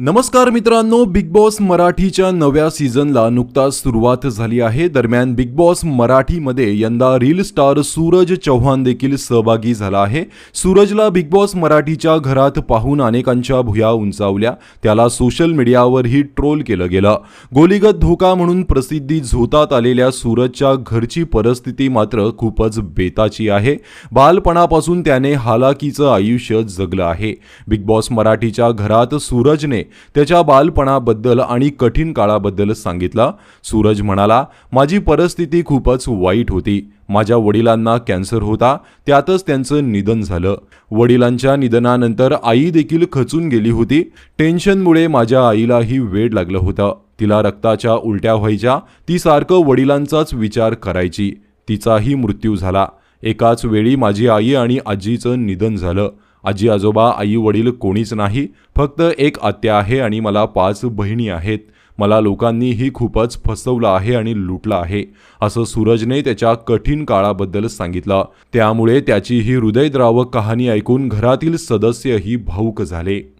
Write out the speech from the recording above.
नमस्कार मित्रांनो big boss मराठीच्या नव्या सीझनला नुकताच सुरुवात झाली आहे. दरम्यान बिग बॉस मराठीमध्ये यंदा रील स्टार सूरज चव्हाण देखील सहभागी झाला आहे. सूरजला बिग बॉस मराठीच्या घरात पाहून अनेकांच्या भुया उंचावल्या. त्याला सोशल मीडियावरही ट्रोल केलं गेलं. गोलीगत धोका म्हणून प्रसिद्धी झोतात आलेल्या सूरजच्या घरची परिस्थिती मात्र खूपच बेताची आहे. बालपणापासून त्याने हालाकीचं आयुष्य जगलं आहे. बिग बॉस मराठीच्या घरात सूरजने त्याच्या बालपणाबद्दल आणि कठीण काळाबद्दल सांगितलं. सूरज म्हणाला माझी परिस्थिती खूपच वाईट होती. माझ्या वडिलांना कॅन्सर होता. त्यातच त्यांचं निधन झालं. वडिलांच्या निधनानंतर आई देखील खचून गेली होती. टेन्शनमुळे माझ्या आईलाही वेड लागलं होतं. तिला रक्ताच्या उलट्या व्हायच्या. ती सारखं वडिलांचाच विचार करायची. तिचाही मृत्यू झाला. एकाच वेळी माझी आई आणि आजीचं निधन झालं. आजी आजोबा आई वडील कोणीच नाही. फक्त एक आत्या आहे आणि मला पाच बहिणी आहेत. मला लोकांनीही खूपच फसवलं आहे आणि लुटलं आहे असं सूरजने त्याच्या कठीण काळाबद्दल सांगितलं. त्यामुळे त्याची ही हृदयद्रावक कहाणी ऐकून घरातील सदस्यही भाऊक झाले.